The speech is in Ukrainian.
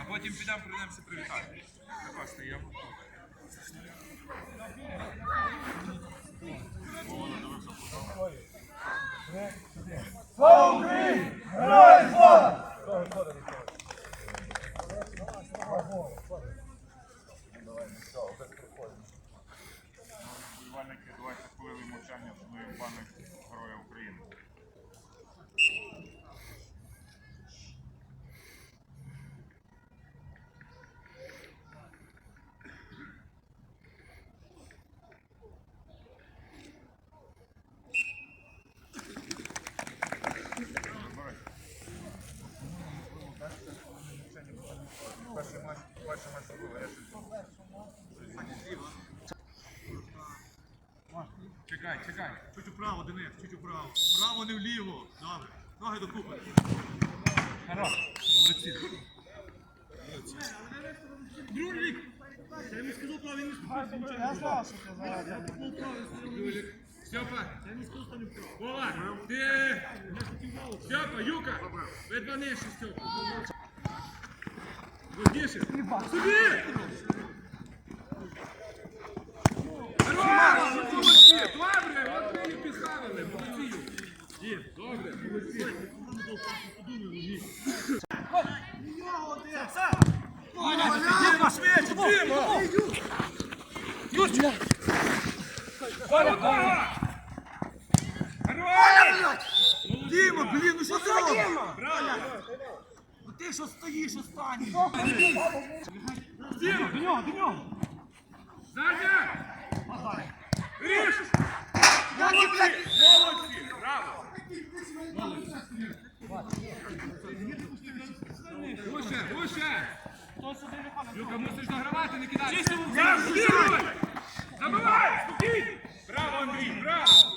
А потім підемо прийдемося привітати. Також стаємо. Слава Україні! Героям слава! Чекай, чекай. Чуть управо, Денис, чуть управо. Право не вліво. Добре. Ноги докупи. Хорош. Молодці. Дружик! Я йому сказав право, він не спустив. Я знав, що ти зараз. Степа, Я не не. Вова, ти... Степа, Юка, ви два нижче, Степа. Хорош! Діма, ну що ти робиш? Ну ти що стоїш останній? Діма! До нього, до нього! Саня! Ріж! Молодці! Молодці! Браво! Гуще, гуще! Люка, мусиш догравати, не кидай! Я збігай! Забивай! Спокійно! Браво, Андрій, браво!